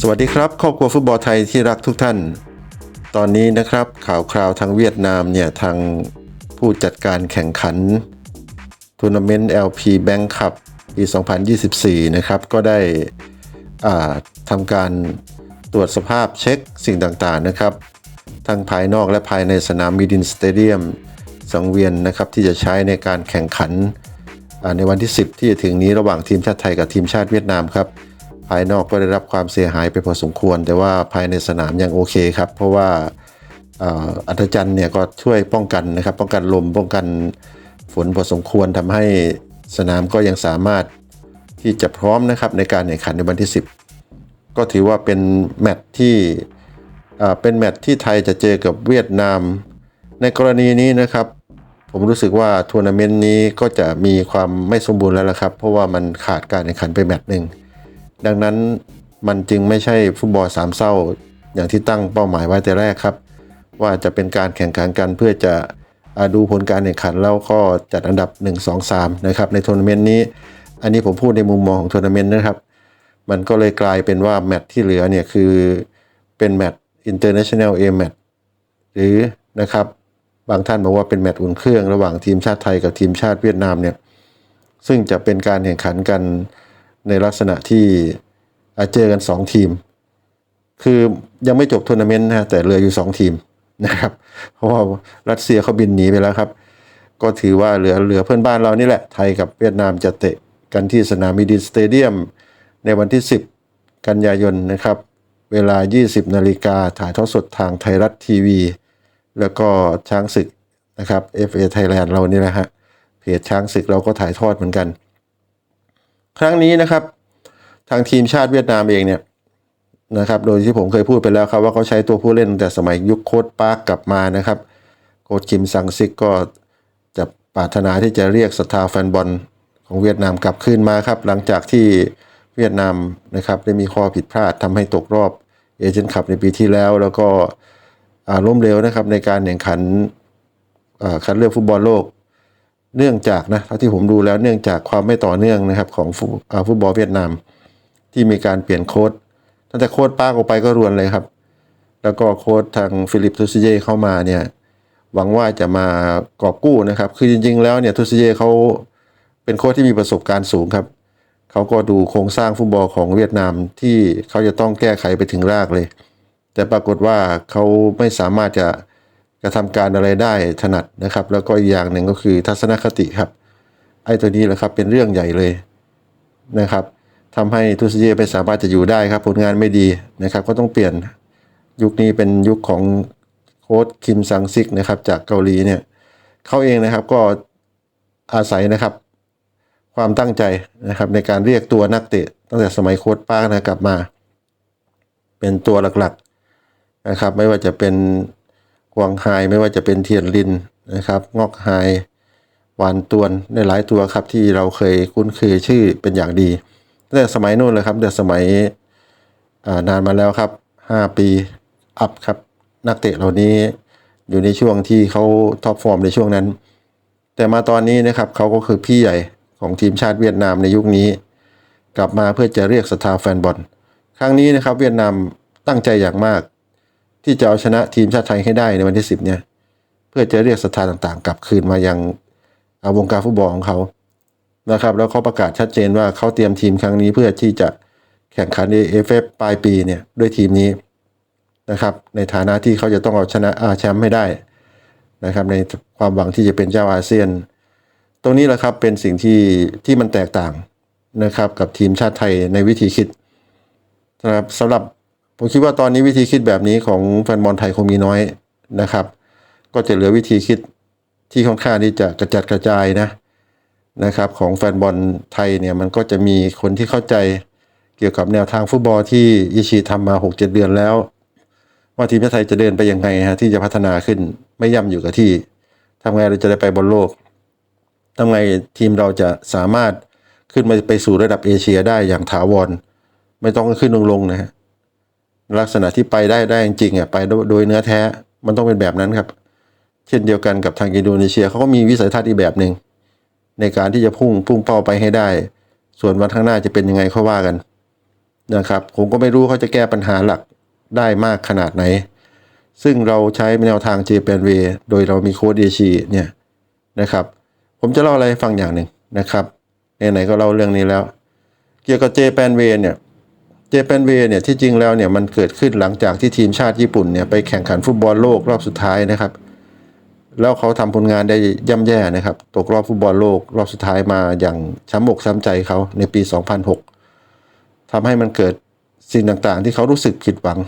สวัสดีครับ ครอบครัวฟุตบอลไทยที่รักทุกท่าน ตอนนี้นะครับข่าวคราวทางเวียดนามเนี่ยทางผู้จัดการแข่งขันทัวร์นาเมนต์ LP Bank Cup ปี 2024 นะครับ ก็ได้ทำการตรวจสภาพเช็คสิ่งต่างๆนะครับ ทั้งภายนอกและภายในสนามมิดินสเตเดียมสังเวียนนะครับที่จะใช้ในการแข่งขันในวันที่ 10 ที่จะถึงนี้ระหว่างทีมชาติไทยกับทีมชาติเวียดนามครับ ภายนอกก็ได้รับความเสียหายไปพอสมควร แต่ว่าภายในสนามยังโอเคครับ เพราะว่าอัธจันทร์เนี่ยก็ช่วยป้องกันนะครับ ป้องกันลมป้องกันฝนพอสมควรทำให้สนามก็ยังสามารถที่จะพร้อมนะครับในการแข่งขันในวันที่ 10 ก็ถือว่าเป็นแมตช์ที่เป็นแมตช์ที่ไทยจะเจอกับเวียดนาม ในกรณีนี้นะครับ ผมรู้สึกว่าทัวร์นาเมนต์นี้ก็จะมีความไม่สมบูรณ์แล้วละครับ เพราะว่ามันขาดการแข่งขันไปแมตช์หนึ่ง ดังนั้นมันจึงไม่ใช่ฟุตบอลสามเศร้าอย่างที่ตั้งเป้าหมายไว้แต่แรกครับ ว่าจะเป็นการแข่งขันกันเพื่อจะดูผลการแข่งขันแล้วก็จัดอันดับ 1 2 3 นะครับในทัวร์นาเมนต์นี้ อันนี้ผมพูดในมุมมองของทัวร์นาเมนต์นะครับ มันก็เลยกลายเป็นว่าแมตช์ที่เหลือเนี่ยคือเป็นแมตช์ international A แมตช์หรือนะครับบางท่านบอกว่าเป็นแมตช์อุ่นเครื่องระหว่างทีมชาติไทยกับทีมชาติเวียดนามเนี่ยซึ่งจะเป็นการแข่งขันกัน ในลักษณะที่อ่าเจอกัน 2 ทีม คือยังไม่จบทัวร์นาเมนต์นะฮะแต่เหลืออยู่ 2 ทีมนะครับ เพราะว่ารัสเซียเขาบินหนีไปแล้วครับ ก็ถือว่าเหลือเหลือเพื่อนบ้านเรานี่แหละ ไทยกับเวียดนามจะเตะกันที่สนามมิดินสเตเดียม ในวันที่ 10 กันยายนนะครับ เวลา 20 นาฬิกาถ่ายทอดสดทางไทยรัฐทีวี แล้วก็ช้างศึกนะครับ FA Thailand เรานี่แหละฮะเพจช้างศึกเราก็ถ่ายทอดเหมือนกัน ครั้งนี้นะครับ ทางทีมชาติเวียดนามเองเนี่ยนะครับ โดยที่ผมเคยพูดไปแล้วครับว่าเขาใช้ตัวผู้เล่นตั้งแต่สมัยยุคโค้ดปาร์กกลับมานะครับ โค้ดคิมซังซิกก็จะปรารถนาที่จะเรียกสตาร์แฟนบอลของเวียดนามกลับคืนมาครับ หลังจากที่เวียดนามนะครับได้มีข้อผิดพลาดทำให้ตกรอบเอเชียนคัพในปีที่แล้ว แล้วก็ล้มเหลวนะครับในการแข่งขันคัดเลือกฟุตบอลโลก เนื่องจากนะเท่าที่ผมดูแล้วเนื่องจากความไม่ต่อเนื่องนะครับของฟุตอ่าฟุตบอลเวียดนาม ที่มีการเปลี่ยนโค้ดตั้งแต่โค้ดป้าออกไปก็รวนเลยครับ แล้วก็โค้ดทางฟิลิปทูซเย่เข้ามาเนี่ยหวังว่าจะมากอบกู้นะครับ คือจริง ๆ แล้วเนี่ยทูซเย่เขาเป็นโค้ชที่มีประสบการณ์สูงครับเขาก็ดูโครงสร้างฟุตบอลของเวียดนามที่เขาจะต้องแก้ไขไปถึงรากเลย แต่ปรากฏว่าเขาไม่สามารถจะ ระทำการอะไรได้ถนัดนะครับ แล้วก็อีกอย่างหนึ่งก็คือทัศนคติครับ ไอ้ตัวนี้แหละครับเป็นเรื่องใหญ่เลยนะครับทำให้ทูซิเยไม่สามารถจะอยู่ได้ครับ ผลงานไม่ดีนะครับ ก็ต้องเปลี่ยนยุคนี้เป็นยุคของโค้ชคิมซังซิกนะครับ จากเกาหลีเนี่ยเขาเองนะครับก็อาศัยนะครับ ความตั้งใจนะครับ ในการเรียกตัวนักเตะ ตั้งแต่สมัยโค้ชป้าร์คนะกลับมา เป็นตัวหลักๆนะครับ ไม่ว่าจะเป็น กวางไฮไม่ว่าจะเป็นเทียนลินนะครับ งอกไฮหวานตวนในหลายตัวครับที่เราเคยคุ้นเคยชื่อเป็นอย่างดีตั้งแต่สมัยนู้นเลยครับแต่สมัยานานมาแล้วครับ 5 ปีอัพครับนักเตะเหล่านี้อยู่ในช่วงที่เขาท็อปฟอร์มในช่วงนั้น แต่มาตอนนี้นะครับเขาก็คือพี่ใหญ่ของทีมชาติเวียดนามในยุคนี้ กลับมาเพื่อจะเรียกสตาร์แฟนบอลครั้งนี้นะครับเวียดนามตั้งใจอย่างมาก ที่จะเอาชนะทีมชาติไทยให้ได้ในวันที่ 10 เนี่ย เพื่อจะเรียกสถาต่างๆ กลับคืนมายังอ่าวงการฟุตบอลของเขานะครับ แล้วเขาประกาศชัดเจนว่าเขาเตรียมทีมครั้งนี้เพื่อที่จะแข่งขันในเอฟเอฟปลายปีเนี่ยด้วยทีมนี้นะครับ ในฐานะที่เขาจะต้องเอาชนะอาแชมป์ให้ได้นะครับ ในความหวังที่จะเป็นเจ้าอาเซียน ตรงนี้แหละครับเป็นสิ่งที่ที่มันแตกต่างนะครับกับทีมชาติไทยในวิธีคิดนะครับสำหรับ ผมคิดว่าตอนนี้วิธีคิดแบบนี้ของแฟนบอลไทยคงมีน้อยนะครับ ก็จะเหลือวิธีคิดที่ค่อนข้างที่จะกระจัดกระจายนะนะครับของแฟนบอลไทยเนี่ยมันก็จะมีคนที่เข้าใจเกี่ยวกับแนวทางฟุตบอลที่อิชิทำมา 6-7 เดือนแล้ว ว่าทีมชาติไทยจะเดินไปยังไงฮะที่จะพัฒนาขึ้นไม่ย่ำอยู่กับที่ทำไงเราจะได้ไปบอลโลกทำไงทีมเราจะสามารถขึ้นมาไปสู่ระดับเอเชียได้อย่างถาวร ไม่ต้องขึ้นลงลงๆนะฮะ ลักษณะที่ไปได้ได้จริงๆอะไปโดยเนื้อแท้มันต้องเป็นแบบนั้นครับ เช่นเดียวกันกับทางอินโดนีเซียเขาก็มีวิสัยทัศน์อีกแบบหนึ่งในการที่จะพุ่งพุ่งเป้าไปให้ได้ ส่วนวันข้างหน้าจะเป็นยังไงเขาว่ากันนะครับ ผมก็ไม่รู้เขาจะแก้ปัญหาหลักได้มากขนาดไหน ซึ่งเราใช้แนวทาง j p n w a y โดยเรามีโค้ดเอชีเนี่ยนะครับ ผมจะเล่าอะไรฟังอย่างหนึ่งนะครับไหนๆก็เล่าเรื่องนี้แล้ว เกี่ยวกับ j p n w a y เนี่ย เจแปนเวเนี่ยที่จริงแล้วเนี่ยมันเกิดขึ้นหลังจากที่ทีมชาติญี่ปุ่นเนี่ยไปแข่งขันฟุตบอลโลกรอบสุดท้ายนะครับ แล้วเขาทำผลงานได้ย่ำแย่นะครับ ตกรอบฟุตบอลโลกรอบสุดท้ายมาอย่างช้ำอกช้ำใจเขาในปี 2006ทำให้มันเกิดสิ่งต่างๆ ที่เขารู้สึกผิดหวัง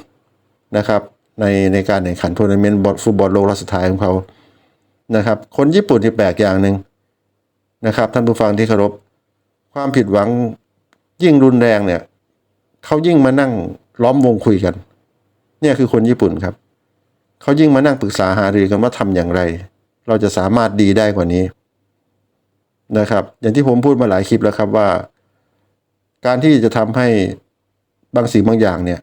นะครับ ในในการแข่งขันทัวร์นาเมนต์ฟุตบอลโลกรอบสุดท้ายของเขานะครับ คนญี่ปุ่นที่แปลกอย่างหนึ่งนะครับท่านผู้ฟังที่เคารพความผิดหวังยิ่งรุนแรงเนี่ย เขายิ่งมานั่งล้อมวงคุยกัน เนี่ยคือคนญี่ปุ่นครับ เขายิ่งมานั่งปรึกษาหารือกันว่าทำอย่างไร เราจะสามารถดีได้กว่านี้นะครับ อย่างที่ผมพูดมาหลายคลิปแล้วครับว่า การที่จะทำให้บางสิ่งบางอย่างเนี่ย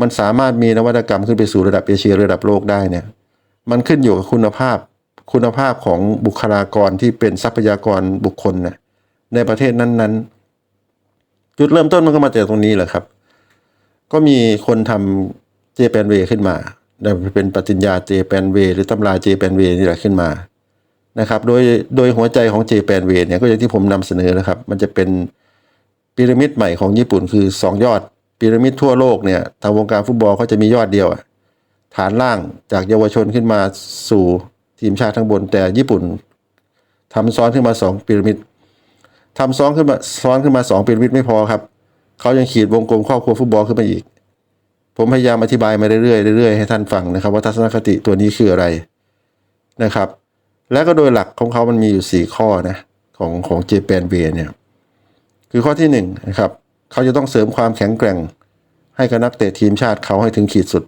มันสามารถมีนวัตกรรมขึ้นไปสู่ระดับเอเชียระดับโลกได้เนี่ย มันขึ้นอยู่กับคุณภาพ คุณภาพของบุคลากรที่เป็นทรัพยากรบุคคลนในประเทศนั้นๆ จุดเริ่มต้นมันก็มาจากตรงนี้แหละครับ ก็มีคนทำเจแปนเวขึ้นมาเป็นปฏิญญาเจแปนเวหรือตำราเจแปนเวนี่แหละขึ้นมานะครับ โดยโดยหัวใจของเจแปนเวเนี่ยก็อย่างที่ผมนำเสนอนะครับ มันจะเป็นพีระมิดใหม่ของญี่ปุ่นคือ 2 ยอดพีระมิดทั่วโลกเนี่ยทางวงการฟุตบอลเขาจะมียอดเดียวฐานล่างจากเยาวชนขึ้นมาสู่ทีมชาติทั้งบน แต่ญี่ปุ่นทำซ้อนขึ้นมา 2พีระมิด ทำซ้อนขึ้นมาซ้อนขึ้นมา2พีระมิดไม่พอครับเขายังขีดวงกลมครอบครัวฟุตบอลขึ้นมาอีก ผมพยายามอธิบายมาเรื่อยๆเรื่อยๆให้ท่านฟังนะครับ ว่าทัศนคติตัวนี้คืออะไรนะครับ และก็โดยหลักของเขามันมีอยู่ 4 ข้อนะของของเจแปนเวเนี่ยคือข้อที่1นงนะครับเขาจะต้องเสริมความแข็งแกร่ง ให้กับนักเตะทีมชาติเขาให้ถึงขีดสุด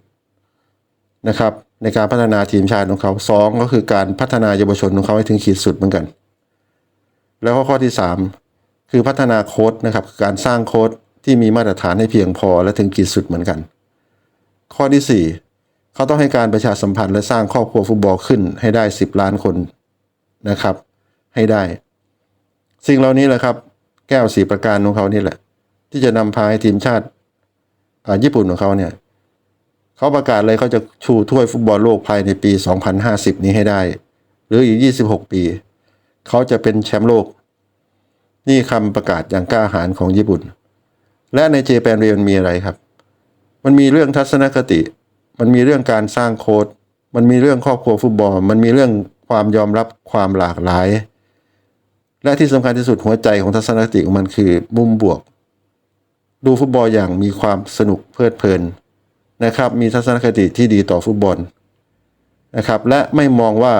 นะครับในการพัฒนาทีมชาติของเขาสองก็คือการพัฒนาเยาวชนของเขาให้ถึงขีดสุดเหมือนกัน แล้วก็ข้อที่สามคือพัฒนาโค้ดนะครับการสร้างโค้ดที่มีมาตรฐานให้เพียงพอและถึงขีดสุดเหมือนกัน ข้อที่ 4 เขาต้องให้การประชาสัมพันธ์และสร้างครอบครัวฟุตบอลขึ้นให้ได้ 10 ล้านคนนะครับ ให้ได้ สิ่งเหล่านี้แหละครับ แก้วสีประการของเขานี่แหละ ที่จะนำพาให้ทีมชาติญี่ปุ่นของเขาเนี่ยเขาประกาศเลยเขาจะชูถ้วยฟุตบอลโลกภายในปี 2050 นี้ให้ได้ หรืออีก 26 ปี เขาจะเป็นแชมป์โลก นี่คำประกาศอย่างกล้าหาญของญี่ปุ่น และในเจแปนเรียนมีอะไรครับ มันมีเรื่องทัศนคติ มันมีเรื่องการสร้างโค้ดมันมีเรื่องครอบครัวฟุตบอล มันมีเรื่องความยอมรับความหลากหลาย และที่สำคัญที่สุดหัวใจของทัศนคติของมันคือมุมบวก ดูฟุตบอลอย่างมีความสนุกเพลิดเพลินนะครับ มีทัศนคติที่ดีต่อฟุตบอลนะครับ และไม่มองว่า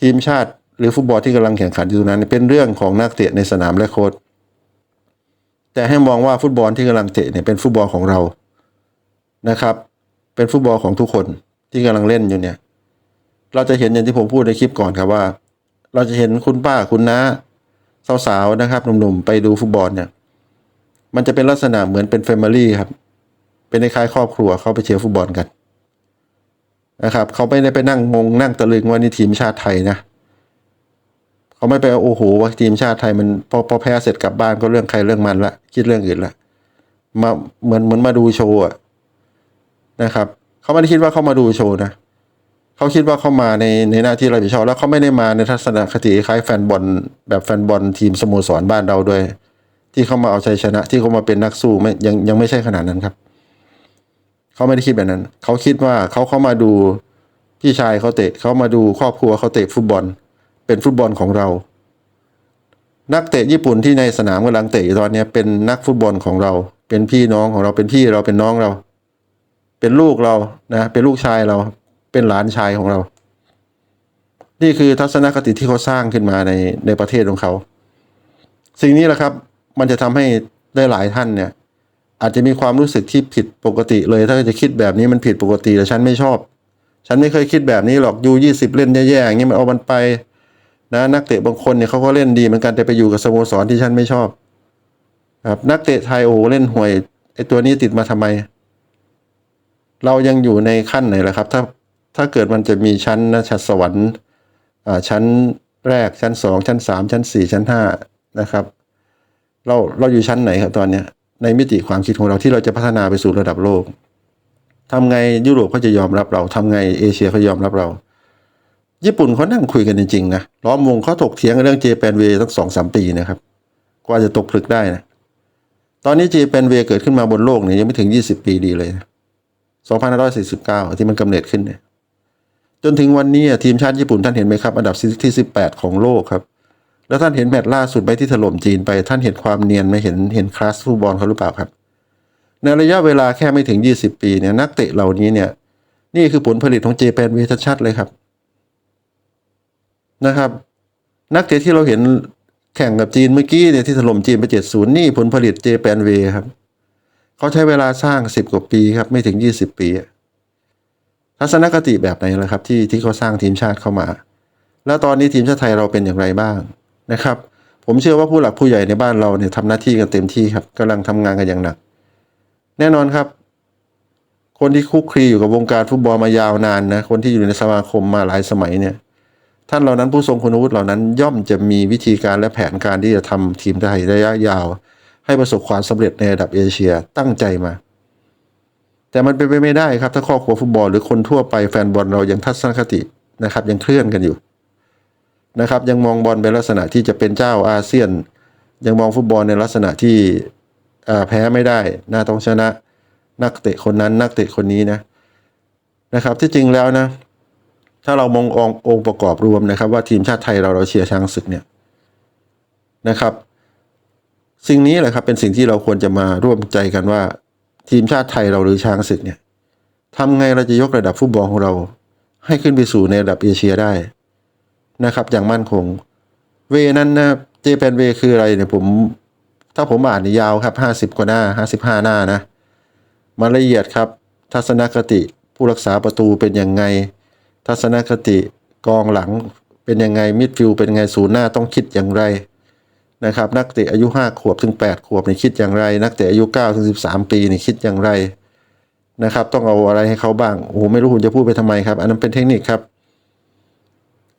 ทีมชาติ หรือฟุตบอลที่กำลังแข่งขันอยู่นั้น เป็นเรื่องของนักเตะในสนามและโค้ชแต่ให้มองว่าฟุตบอลที่กำลังเตะเนี่ยเป็นฟุตบอลของเรานะครับ เป็นฟุตบอลของทุกคนที่กำลังเล่นอยู่เนี่ย เราจะเห็นอย่างที่ผมพูดในคลิปก่อนครับว่า เราจะเห็นคุณป้าคุณน้าสาวๆนะครับหนุ่มๆไปดูฟุตบอลเนี่ย มันจะเป็นลักษณะเหมือนเป็นแฟมิลี่ครับ เป็นในคล้ายครอบครัวเข้าไปเชียร์ฟุตบอลกันนะครับเขาไม่ได้ไปนั่งงงนั่งตะลึงว่านี่ทีมชาติไทยนะ เขาไม่ไปโอ้โหว่าทีมชาติไทยมันพอพอแพ้เสร็จกลับบ้านก็เรื่องใครเรื่องมันละคิดเรื่องอื่นละมาเหมือนเหมือนมาดูโชว์นะครับเขาไม่ได้คิดว่าเขามาดูโชว์นะเขาคิดว่าเขามาในในหน้าที่รับผิดชอบแล้วเขาไม่ได้มาในทัศนคติคล้ายแฟนบอลแบบแฟนบอลทีมสโมสรบ้านเราด้วย ที่เขามาเอาชัยชนะ ที่เขามาเป็นนักสู้ไม่ยังยังไม่ใช่ขนาดนั้นครับเขาไม่ได้คิดแบบนั้น เขาคิดว่าเขาเข้ามาดูพี่ชายเขาเตะเขามาดูครอบครัวเขาเตะฟุตบอล เป็นฟุตบอลของเรา นักเตะญี่ปุ่นที่ในสนามกำลังเตะอยู่ตอนนี้เป็นนักฟุตบอลของเรา เป็นพี่น้องของเราเป็นพี่เราเป็นน้องเรา เป็นลูกเรานะเป็นลูกชายเรา เป็นหลานชายของเรา นี่คือทัศนคติที่เขาสร้างขึ้นมาในในประเทศของเขา สิ่งนี้แหละครับ มันจะทำให้ได้หลายท่านเนี่ยอาจจะมีความรู้สึกที่ผิดปกติเลย ถ้าจะคิดแบบนี้มันผิดปกติแต่ฉันไม่ชอบ ฉันไม่เคยคิดแบบนี้หรอกยูยี่สิบเล่นแย่ๆอย่างนี้มันเอามันไป นะนักเตะบางคนเนี่ยเขาก็เล่นดีเหมือนกันแต่ไปอยู่กับสโมสรที่ฉันไม่ชอบ ครับ นักเตะไทยโอ้เล่นห่วยไอตัวนี้ติดมาทำไม เรายังอยู่ในขั้นไหนล่ะครับ ถ้าถ้าเกิดมันจะมีชั้นนะชั้นสวรรค์อ่าชั้นแรกชั้นสองชั้นสามชั้นสี่ชั้นห้านะครับ เราเราอยู่ชั้นไหนครับตอนเนี้ย ในมิติความคิดของเราที่เราจะพัฒนาไปสู่ระดับโลกทำไงยุโรปเขาจะยอมรับเราทำไงเอเชียเขายอมรับเรา ญี่ปุ่นเขานั่งคุยกันจริงๆนะล้อมวงเขาถกเถียงกันเรื่องเจแปนเวตั้งสองสามปีนะครับ กว่าจะตกผลึกได้นะตอนนี้เจแปนเวเกิดขึ้นมาบนโลกเนี่ยยังไม่ถึงยี่สิบปีดีเลยนะ2549 ที่มันกำเนิดขึ้นเนี่ยจนถึงวันนี้ทีมชาติญี่ปุ่นท่านเห็นไหมครับ อันดับที่ 18 ของโลกครับ แล้วท่านเห็นแมตช์ล่าสุดไปที่ถล่มจีนไป ท่านเห็นความเนียนไหมเห็นเห็นคลาสฟุตบอลเขาหรือเปล่าครับ ในระยะเวลาแค่ไม่ถึง 20 ปีเนี่ยนักเตะเหล่านี้เนี่ยนี่คือผลผลิตของเจแปนเวชัดๆเลยครับ นะครับ นักเตะที่เราเห็นแข่งกับจีนเมื่อกี้เนี่ยที่ถล่มจีนไป70นี่ผลผลิตเจแปนเวครับ เขาใช้เวลาสร้าง10กว่าปีครับ ไม่ถึง20ปี ทัศนคติแบบไหนล่ะครับ ที่ที่เขาสร้างทีมชาติเข้ามา แล้วตอนนี้ทีมชาติไทยเราเป็นอย่างไรบ้างนะครับ ผมเชื่อว่าผู้หลักผู้ใหญ่ในบ้านเราเนี่ยทำหน้าที่กันเต็มที่ครับกำลังทำงานกันอย่างหนัก แน่นอนครับคนที่คุกคีอยู่กับวงการฟุตบอลมายาวนานนะ คนที่อยู่ในสมาคมมาหลายสมัยเนี่ย ท่านเหล่านั้นผู้ทรงคุณวุฒิเหล่านั้นย่อมจะมีวิธีการและแผนการที่จะทำทีมไทยระยะยาว ให้ประสบความสำเร็จในระดับเอเชียตั้งใจมา แต่มันเป็นไปไม่ได้ครับ ถ้าครอบครัวฟุตบอลหรือคนทั่วไปแฟนบอลเรายังทัศนคตินะครับ ยังเคลื่อนกันอยู่นะครับยังมองบอลเป็นลักษณะที่จะเป็นเจ้าอาเซียน ยังมองฟุตบอลในลักษณะที่แพ้ไม่ได้น่าต้องชนะ นักเตะคนนั้นนักเตะคนนี้นะนะครับ ที่จริงแล้วนะ ถ้าเรามองององค์ประกอบรวมนะครับ ว่าทีมชาติไทยเราเราเชียร์ช้างศึกเนี่ยนะครับ สิ่งนี้แหละครับเป็นสิ่งที่เราควรจะมาร่วมใจกันว่า ทีมชาติไทยเราหรือช้างศึกเนี่ยทำไงเราจะยกระดับฟุตบอลของเรา ให้ขึ้นไปสู่ในระดับเอเชียได้นะครับ อย่างมั่นคง เวนั้นนะเจแปนเวคืออะไรเนี่ยผมถ้าผมอ่านยาวครับห้าสิบกว่าหน้าห้าสิบห้าหน้านะมาละเอียดครับ ทัศนคติผู้รักษาประตูเป็นยังไง ทัศนคติกองหลังเป็นยังไงมิดฟิลเป็นยังไงศูนย์หน้าต้องคิดอย่างไรนะครับนักเตะอายุ 5 ขวบถึง 8 ขวบนี่คิดอย่างไร นักเตะอายุ9ถึง13 ปีนี่คิดอย่างไรนะครับ ต้องเอาอะไรให้เขาบ้างโอ้โหไม่รู้คุณจะพูดไปทำไมครับ อันนั้นเป็นเทคนิคครับ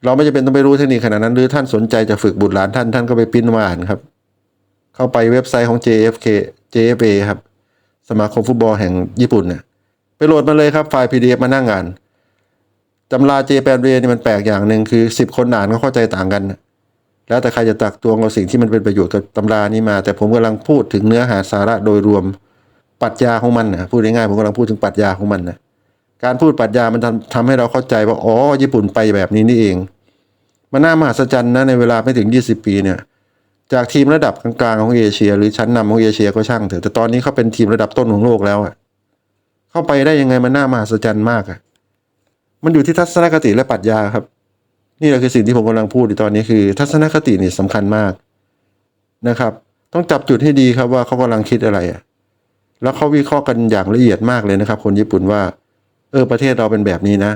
เราไม่จำเป็นต้องไปรู้เทคนิคขนาดนั้น หรือท่านสนใจจะฝึกบุตรหลานท่านท่านก็ไปปริ้นมาอ่านครับ เข้าไปเว็บไซต์ของ JFK JFA ครับ สมาคมฟุตบอลแห่งญี่ปุ่นเนี่ยไปโหลดมาเลยครับไฟล์ PDF มานั่งอ่าน ตำราเจแปนเวนี่มันแปลกอย่างหนึ่งคือสิบคนอ่านก็เข้าใจต่างกัน แล้วแต่ใครจะตักตวงเอาสิ่งที่มันเป็นประโยชน์กับตำรานี้มา แต่ผมกำลังพูดถึงเนื้อหาสาระโดยรวมปรัชญาของมันนะพูดง่ายๆผมกำลังพูดถึงปรัชญาของมันนะการพูดปรัชญามันทำทำให้เราเข้าใจว่าอ๋อญี่ปุ่นไปแบบนี้นี่เอง มันน่ามหัศจรรย์นะในเวลาไม่ถึง 20 ปีเนี่ยจากทีมระดับกลางๆของเอเชีย หรือชั้นนำของเอเชียก็ช่างเถอะแต่ตอนนี้เขาเป็นทีมระดับต้นของโลกแล้วอะเข้าไปได้ยังไงมันน่ามหัศจรรย์มากอะ มันอยู่ที่ทัศนคติและปรัชญาครับ นี่แหละคือสิ่งที่ผมกำลังพูดในตอนนี้คือ ทัศนคตินี่สำคัญมากนะครับ ต้องจับจุดให้ดีครับว่าเขากำลังคิดอะไรอะแล้วเขาวิเคราะห์กันอย่างละเอียดมากเลยนะครับ คนญี่ปุ่นว่า เออประเทศเราเป็นแบบนี้นะ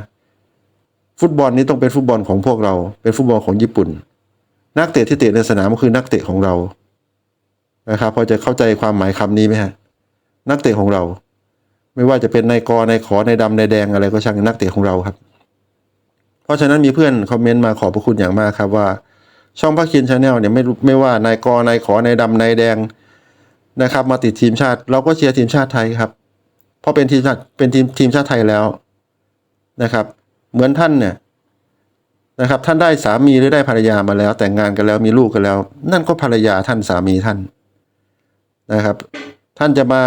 ฟุตบอลนี้ต้องเป็นฟุตบอลของพวกเรา เป็นฟุตบอลของญี่ปุ่น นักเตะที่เตะในสนามก็คือนักเตะของเรานะครับพอจะเข้าใจความหมายคำนี้ไหมฮะนักเตะของเรา ไม่ว่าจะเป็นนายกนายขอนายดำนายแดงอะไรก็ช่างนักเตะของเราครับ เพราะฉะนั้นมีเพื่อนคอมเมนต์มาขอบพระคุณอย่างมากครับว่า ช่องพักคินชาแนลเนี่ยไม่ไม่ว่านายกนายขอนายดำนายแดงนะครับ มาติดทีมชาติ เราก็เชียร์ทีมชาติไทยครับ เพราะเป็นทีมชาติเป็นทีมทีมชาติไทยแล้วนะครับ เหมือนท่านเนี่ยนะครับ ท่านได้สามีหรือได้ภรรยามาแล้ว แต่งงานกันแล้วมีลูกกันแล้ว นั่นก็ภรรยาท่านสามีท่านนะครับ ท่านจะมา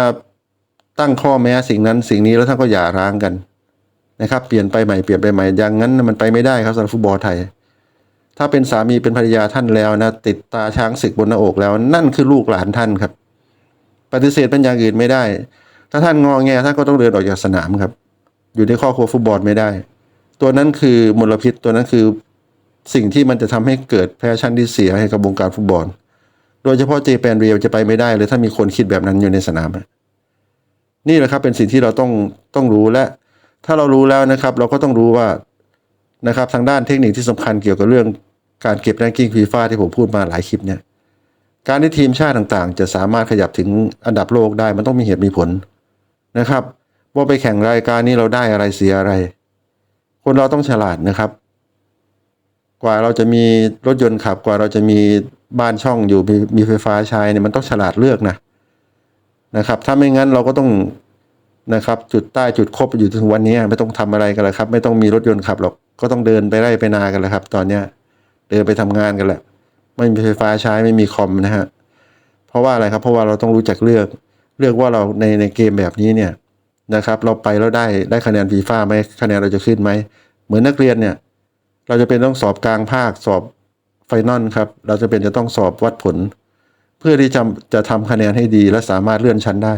ตั้งข้อแม้สิ่งนั้นสิ่งนี้แล้วท่านก็หย่าร้างกันนะครับ เปลี่ยนไปใหม่เปลี่ยนไปใหม่อย่างนั้นมันไปไม่ได้ครับสำหรับฟุตบอลไทย ถ้าเป็นสามีเป็นภรรยาท่านแล้วนะติดตาช้างศึกบนหน้าอกแล้ว นั่นคือลูกหลานท่านครับ ปฏิเสธเป็นอย่างอื่นไม่ได้ ถ้าท่านงอแงท่านก็ต้องเดินออกจากสนามครับ อยู่ในครอครัวฟุตบอลไม่ได้ ตัวนั้นคือมลพิษตัวนั้นคือสิ่งที่มันจะทำให้เกิดแพชชั่นที่เสียให้กับวงการฟุตบอล โดยเฉพาะเจแปนเรียลจะไปไม่ได้เลยถ้ามีคนคิดแบบนั้นอยู่ในสนาม นี่แหละครับเป็นสิ่งที่เราต้องต้องรู้และ ถ้าเรารู้แล้วนะครับ เราก็ต้องรู้ว่านะครับทางด้านเทคนิคที่สำคัญเกี่ยวกับเรื่องการเก็บแรงกิ้งฟีฟ่าที่ผมพูดมาหลายคลิปเนี่ยการที่ทีมชาติต่างๆ จะสามารถขยับถึงอันดับโลกได้มันต้องมีเหตุมีผลนะครับ ว่าไปแข่งรายการนี้เราได้อะไรเสียอะไร คนเราต้องฉลาดนะครับ กว่าเราจะมีรถยนต์ขับกว่าเราจะมีบ้านช่องอยู่มีมีไฟฟ้าใช้เนี่ยมันต้องฉลาดเลือกนะ นะครับ ถ้าไม่งั้นเราก็ต้องนะครับ จุดใต้จุดครบอยู่ถึงวันนี้ไม่ต้องทำอะไรกันแล้วครับ ไม่ต้องมีรถยนต์ขับหรอกก็ต้องเดินไปไร่ไปนากันแล้วครับ ตอนเนี้ยเดินไปทำงานกันแหละไม่มีไฟฟ้าใช้ไม่มีคอมนะฮะเพราะว่าอะไรครับ เพราะว่าเราต้องรู้จักเลือกเลือกว่าเราในในเกมแบบนี้เนี่ยนะครับ เราไปแล้วได้ได้คะแนนฟีฟ่าไหมคะแนนเราจะขึ้นไหมเหมือนนักเรียนเนี่ย เราจะเป็นต้องสอบกลางภาคสอบไฟนอลครับ เราจะเป็นจะต้องสอบวัดผล เพื่อที่จะจะทำคะแนนให้ดีและสามารถเลื่อนชั้นได้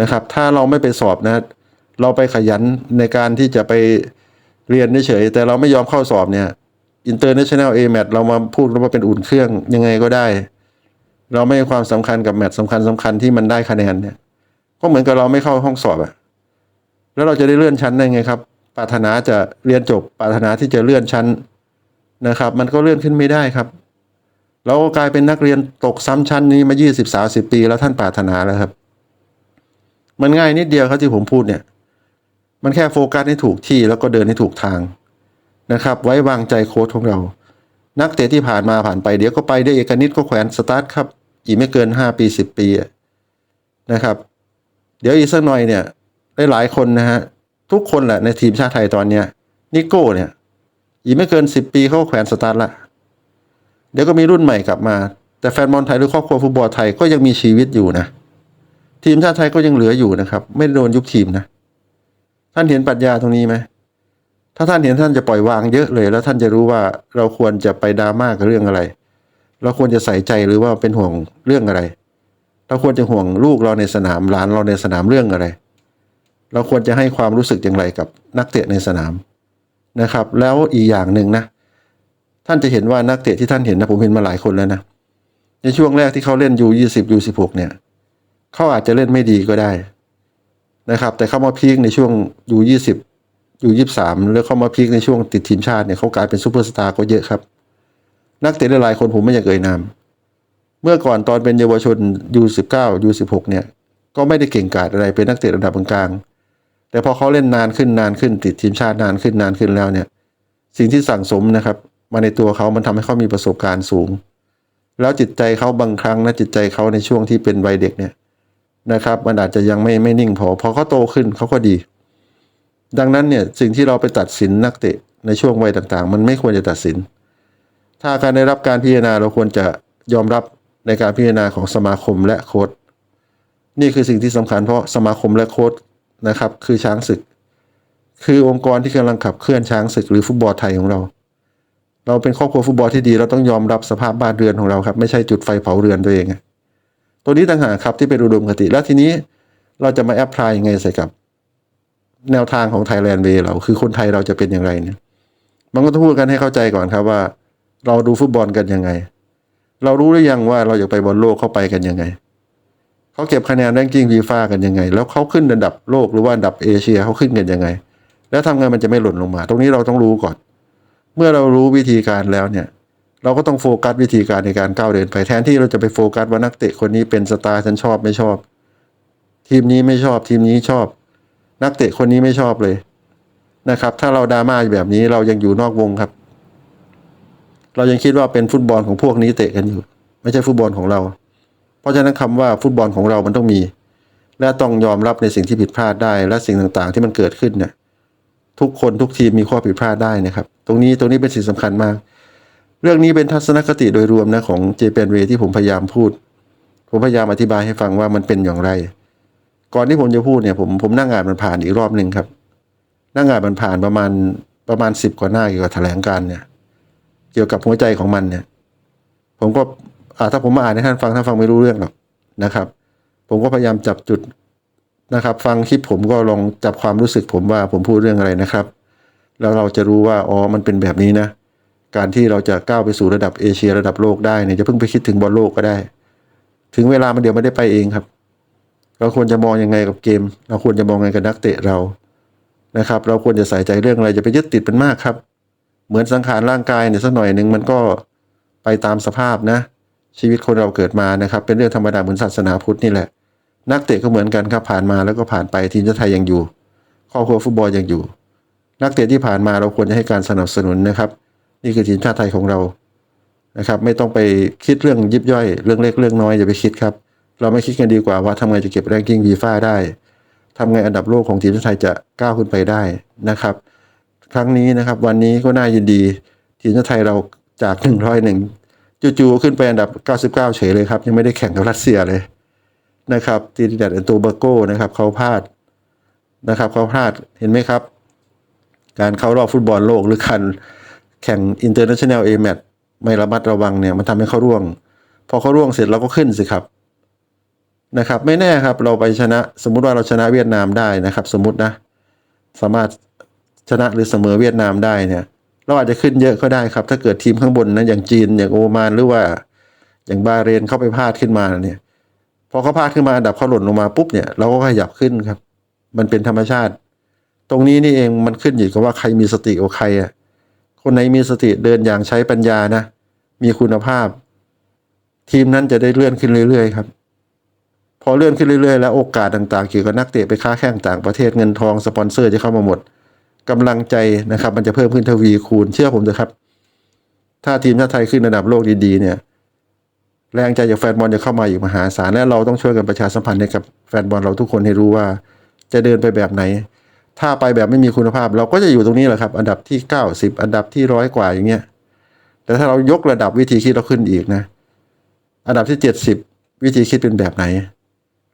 นะครับ ถ้าเราไม่ไปสอบนะ เราไปขยันในการที่จะไปเรียนเฉยแต่เราไม่ยอมเข้าสอบเนี่ย International A m a t เอแมทเรามาพูดว่าเป็นอุ่นเครื่องยังไงก็ได้ เราไม่ให้ความสำคัญกับแมตช์สำคัญสำคัญที่มันได้คะแนนเนี่ย ก็เหมือนกับเราไม่เข้าห้องสอบอะแล้วเราจะได้เลื่อนชั้นได้ไงครับปรารถนาจะเรียนจบปรารถนาที่จะเลื่อนชั้นนะครับ มันก็เลื่อนขึ้นไม่ได้ครับ เราก็กลายเป็นนักเรียนตกซ้ำชั้นนี้มา 20 30 ปีแล้วท่านปรารถนาแล้วครับ มันง่ายนิดเดียวครับที่ผมพูดเนี่ย มันแค่โฟกัสให้ถูกที่แล้วก็เดินให้ถูกทางนะครับ ไว้วางใจโค้ชของเรา นักเตะที่ผ่านมาผ่านไปเดี๋ยวก็ไปได้เอกนิตก็แขวนสตาร์ทครับ อีกไม่เกิน 5 ปี 10 ปีนะครับ เดี๋ยวอีกสักหน่อยเนี่ยได้หลายคนนะฮะทุกคนแหละในทีมชาติไทยตอนเนี้ยนิโก้เนี่ย อีกไม่เกิน 10 ปีเขาแขวนสตาร์ทละ เดี๋ยวก็มีรุ่นใหม่กลับมา แต่แฟนบอลไทยหรือครอบครัวฟุตบอลไทยก็ยังมีชีวิตอยู่นะ ทีมชาติไทยก็ยังเหลืออยู่นะครับ ไม่โดนยุบทีมนะ ท่านเห็นปรัชญาตรงนี้ไหมถ้าท่านเห็นท่านจะปล่อยวางเยอะเลย แล้วท่านจะรู้ว่าเราควรจะไปดราม่ากับเรื่องอะไร เราควรจะใส่ใจหรือว่าเป็นห่วงเรื่องอะไร เราควรจะห่วงลูกเราในสนามหลานเราในสนามเรื่องอะไร เราควรจะให้ความรู้สึกอย่างไรกับนักเตะในสนามนะครับ แล้วอีกอย่างหนึ่งนะ ท่านจะเห็นว่านักเตะที่ท่านเห็นนะผมเห็นมาหลายคนแล้วนะ ในช่วงแรกที่เขาเล่นยูยี่สิบยูสิบหกเนี่ยเขาอาจจะเล่นไม่ดีก็ได้นะครับ แต่เขามาพีคในช่วงยูยี่สิบยูยี่สามแล้วเขามาพีคในช่วงติดทีมชาติเนี่ยเขากลายเป็นซูเปอร์สตาร์ก็เยอะครับ นักเตะหลายคนผมไม่อยากเอ่ยนามเมื่อก่อนตอนเป็นเยาวชนยูสิบเก้ายูสิบหกเนี่ย ก็ไม่ได้เก่งกาจอะไรเป็นนักเตะระดับกลางแต่พอเขาเล่นนานขึ้นนานขึ้นติดทีมชาตินานขึ้นนานขึ้นแล้วเนี่ย สิ่งที่สั่งสมนะครับ มาในตัวเขามันทำให้เขามีประสบการณ์สูง แล้วจิตใจเขาบางครั้งนะจิตใจเขาในช่วงที่เป็นวัยเด็กเนี่ยนะครับ มันอาจจะยังไม่ไม่นิ่งพอพอเขาโตขึ้นเขาก็ดี ดังนั้นเนี่ยสิ่งที่เราไปตัดสินนักเตะในช่วงวัยต่างๆ มันไม่ควรจะตัดสิน ถ้าการได้รับการพิจารณาเราควรจะยอมรับในการพิจารณาของสมาคมและโค้ชนี่คือสิ่งที่สำคัญเพราะสมาคมและโค้ชนะครับ คือช้างศึก คือองค์กรที่กำลังขับเคลื่อนช้างศึกหรือฟุตบอลไทยของเรา เราเป็นครอบครัวฟุตบอลที่ดีเราต้องยอมรับสภาพบ้านเรือนของเราครับไม่ใช่จุดไฟเผาเรือนตัวเองตัวนี้ต่างหากครับที่เป็นอุดมคติ แล้วทีนี้เราจะมาแอพพลายยังไงใส่กับ แนวทางของไทยแลนด์เวเราคือคนไทยเราจะเป็นอย่างไรเนี่ย มันก็ต้องพูดกันให้เข้าใจก่อนครับว่า เราดูฟุตบอลกันยังไง เรารู้หรือยังว่าเราอยากไปบอลโลกเข้าไปกันยังไงเขาเก็บคะแนนแรงกิ้งฟีฟ่ากันยังไง แล้วเขาขึ้นอันดับโลกหรือว่าอันดับเอเชียเขาขึ้นกันยังไง แล้วทำไงมันจะไม่หล่นลงมา ตรงนี้เราต้องรู้ก่อน เมื่อเรารู้วิธีการแล้วเนี่ย เราก็ต้องโฟกัสวิธีการในการก้าวเดินไปแทนที่เราจะไปโฟกัสว่านักเตะคนนี้เป็นสตาร์ฉันชอบไม่ชอบ ทีมนี้ไม่ชอบทีมนี้ชอบ นักเตะคนนี้ไม่ชอบเลยนะครับ ถ้าเราดราม่าแบบนี้เรายังอยู่นอกวงครับ เรายังคิดว่าเป็นฟุตบอลของพวกนี้เตะกันอยู่ ไม่ใช่ฟุตบอลของเรา เพราะฉะนั้นคำว่าฟุตบอลของเรามันต้องมี และต้องยอมรับในสิ่งที่ผิดพลาดได้ และสิ่งต่างๆ ที่มันเกิดขึ้นเนี่ย ทุกคนทุกทีมมีข้อผิดพลาดได้นะครับ ตรงนี้ตรงนี้เป็นสิ่งสำคัญมาก เรื่องนี้เป็นทัศนคติโดยรวมนะของเจเปนเวที่ผมพยายามพูด ผมพยายามอธิบายให้ฟังว่ามันเป็นอย่างไร ก่อนที่ผมจะพูดเนี่ยผมผมนั่งอ่านมันผ่านอีกรอบหนึ่งครับนั่งอ่านมันผ่านประมาณประมาณสิบกว่าหน้าเกี่ยวกับแถลงการ์เนี่ย เกี่ยวกับหัวใจของมันเนี่ย ผมก็อ่าถ้าผมมาอ่านให้ท่านฟังท่านฟังไม่รู้เรื่องหรอกนะครับ ผมก็พยายามจับจุด นะครับ ฟังคลิปผมก็ลองจับความรู้สึกผมว่าผมพูดเรื่องอะไรนะครับ แล้วเราจะรู้ว่าอ๋อมันเป็นแบบนี้นะ การที่เราจะก้าวไปสู่ระดับเอเชียระดับโลกได้เนี่ยจะเพิ่งไปคิดถึงบอลโลกก็ได้ ถึงเวลามันเดี๋ยวไม่ได้ไปเองครับ เราควรจะมองยังไงกับเกม เราควรจะมองยังไงกับนักเตะเรานะครับ เราควรจะใส่ใจเรื่องอะไรจะไปยึดติดเป็นมากครับ เหมือนสังขารร่างกายเนี่ยสักหน่อยหนึ่งมันก็ไปตามสภาพนะ ชีวิตคนเราเกิดมานะครับ เป็นเรื่องธรรมดาเหมือนศาสนาพุทธนี่แหละ นักเตะก็เหมือนกันครับผ่านมาแล้วก็ผ่านไปทีมชาติไทยยังอยู่ครอบครัวฟุตบอลยังอยู่ นักเตะที่ผ่านมาเราควรจะให้การสนับสนุนนะครับ นี่คือทีมชาติไทยของเรานะครับ ไม่ต้องไปคิดเรื่องยิบย่อย เรื่องเล็กเรื่องน้อยอย่าไปคิดครับ เราไม่คิดกันดีกว่าว่าทำไงจะเก็บแรงกิ้งวีฟ่าได้ทำไงอันดับโลกของทีมชาติไทยจะก้าวขึ้นไปได้นะครับ ครั้งนี้นะครับวันนี้ก็น่ายินดี ทีมชาติไทยเราจากหนึ่งร้อยหนึ่งจู่ๆขึ้นไปอันดับ 99 เฉยเลยครับ ยังไม่ได้แข่งกับรัสเซียเลย นะครับทีมแดดแอนโตเบโก้นะครับเขาพลาดนะครับเขาพลาดเห็นไหมครับ การเข้ารอบฟุตบอลโลกหรือการแข่ง International A Match ไม่ระมัดระวังเนี่ยมันทำให้เขาร่วง พอเขาร่วงเสร็จเราก็ขึ้นสิครับนะครับ ไม่แน่ครับเราไปชนะ สมมุติว่าเราชนะเวียดนามได้นะครับ สมมตินะ สามารถชนะหรือเสมอเวียดนามได้เนี่ย เราอาจจะขึ้นเยอะก็ได้ครับ ถ้าเกิดทีมข้างบนนะอย่างจีนอย่างโอมานหรือว่า อย่างบาเรนเข้าไปพลาดขึ้นมาเนี่ย อเขาพลาดขึ้นมาอันดับเขาหล่นลงมาปุ๊บเนี่ยเราก็ขยับขึ้นครับ มันเป็นธรรมชาติ ตรงนี้นี่เองมันขึ้นอยู่กับว่าใครมีสติกว่าใครอะคนไหนมีสติเดินอย่างใช้ปัญญานะ มีคุณภาพ ทีมนั้นจะได้เลื่อนขึ้นเรื่อยๆ ครับ พอเลื่อนขึ้นเรื่อยๆ แล้วโอกาสต่างๆ เกี่ยวกับนักเตะไปค้าแข่งต่างประเทศเงินทองสปอนเซอร์จะเข้ามาหมดกำลังใจนะครับ มันจะเพิ่มขึ้นทวีคูณเชื่อผมเถอะครับ ถ้าทีมชาติไทยขึ้นระดับโลกดีๆเนี่ย แรงใจจากแฟนบอลจะเข้ามาอีกมหาศาลและเราต้องช่วยกันประชาสัมพันธ์ให้กับแฟนบอลเราทุกคนให้รู้ว่า จะเดินไปแบบไหน ถ้าไปแบบไม่มีคุณภาพ เราก็จะอยู่ตรงนี้แหละครับ อันดับที่ 90 อันดับที่ร้อยกว่าอย่างเงี้ยแต่ถ้าเรายกระดับวิธีคิดเราขึ้นอีกนะ อันดับที่ 70 วิธีคิดเป็นแบบไหน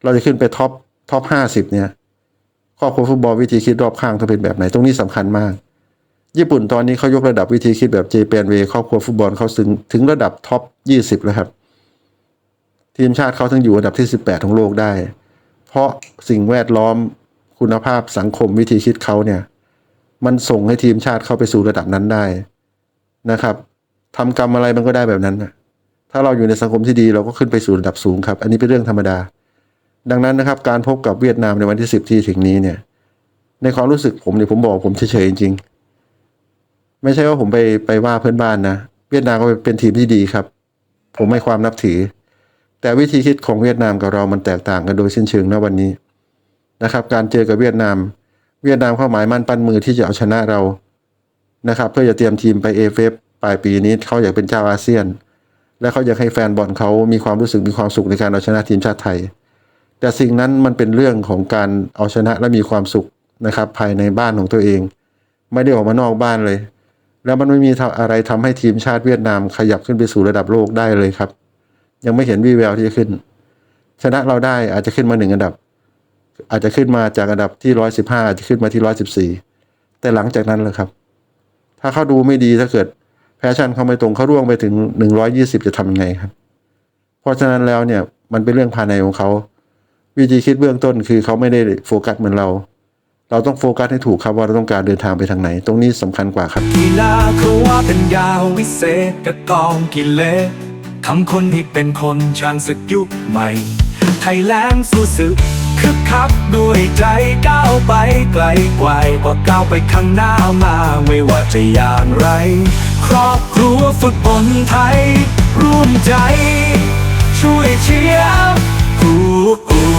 เราจะขึ้นไปท็อปท็อป50เนี่ยครอบครัวฟุตบอลวิธีคิดรอบข้างต้องเป็นแบบไหน ตรงนี้สำคัญมาก ญี่ปุ่นตอนนี้เขายกระดับวิธีคิดแบบเจแปนเวครอบครัวฟุตบอลเขาถึงถึงระดับท็อป20แล้วครับ ทีมชาติเขาถึงอยู่อันดับที่ 18 ของโลกได้ เพราะสิ่งแวดล้อมคุณภาพสังคมวิธีคิดเขาเนี่ย มันส่งให้ทีมชาติเข้าไปสู่ระดับนั้นได้นะครับทำกรรมอะไรมันก็ได้แบบนั้นนะถ้าเราอยู่ในสังคมที่ดีเราก็ขึ้นไปสู่ระดับสูงครับ อันนี้เป็นเรื่องธรรมดา ดังนั้นนะครับ การพบกับเวียดนามในวันที่ 10 ที่ถึงนี้เนี่ย ในความรู้สึกผมเนี่ยผมบอกผมเฉยๆจริงๆ ไม่ใช่ว่าผมไปไปว่าเพื่อนบ้านนะ เวียดนามก็เป็นทีมที่ดีครับ ผมไม่ความนับถือ แต่วิธีคิดของเวียดนามกับเรามันแตกต่างกันโดยสิ้นเชิงนะวันนี้นะครับ การเจอกับเวียดนาม เวียดนามเข้าหมายมั่นปั้นมือที่จะเอาชนะเรานะครับ เพื่อจะเตรียมทีมไปเอฟเอฟปลายปีนี้เขาอยากเป็นเจ้าอาเซียน และเขาอยากให้แฟนบอลเขามีความรู้สึกมีความสุขในการเอาชนะทีมชาติไทย แต่สิ่งนั้นมันเป็นเรื่องของการเอาชนะและมีความสุขนะครับ ภายในบ้านของตัวเอง ไม่ได้ออกมานอกบ้านเลย แล้วมันไม่มีอะไรทำให้ทีมชาติเวียดนามขยับขึ้นไปสู่ระดับโลกได้เลยครับ ยังไม่เห็นวี่แววที่จะขึ้น ชนะเราได้อาจจะขึ้นมาหนึ่งอันดับ อาจจะขึ้นมาจากอันดับที่ร้อยสิบห้าอาจจะขึ้นมาที่ร้อยสิบสี่แต่หลังจากนั้นเลยครับ ถ้าเขาดูไม่ดีถ้าเกิดแพชชั่นเขาไม่ตรงเขาร่วงไปถึงหนึ่งร้อยยี่สิบจะทำยังไงครับ เพราะฉะนั้นแล้วเนี่ยมันเป็นเรื่องภายในของเขาวิธีคิดเบื้องต้นคือเขาไม่ได้โฟกัสเหมือนเรา เราต้องโฟกัสให้ถูกครับว่าเราต้องการเดินทางไปทางไหน ตรงนี้สำคัญกว่าครับกีฬาเขาว่าเป็นยาวิเศษกับกองกิเลส ทำคนให้เป็นคนช่างศึกยุคใหม่ ไทยแลนด์สู้ศึกคึกคักด้วยใจก้าวไปไกลกว่าพอก้าวไปข้างหน้ามาไม่ว่าจะอย่างไร ครอบครัวฟุตบอลไทย ร่วมใจ ช่วยเชียร์ฮู้ฮู้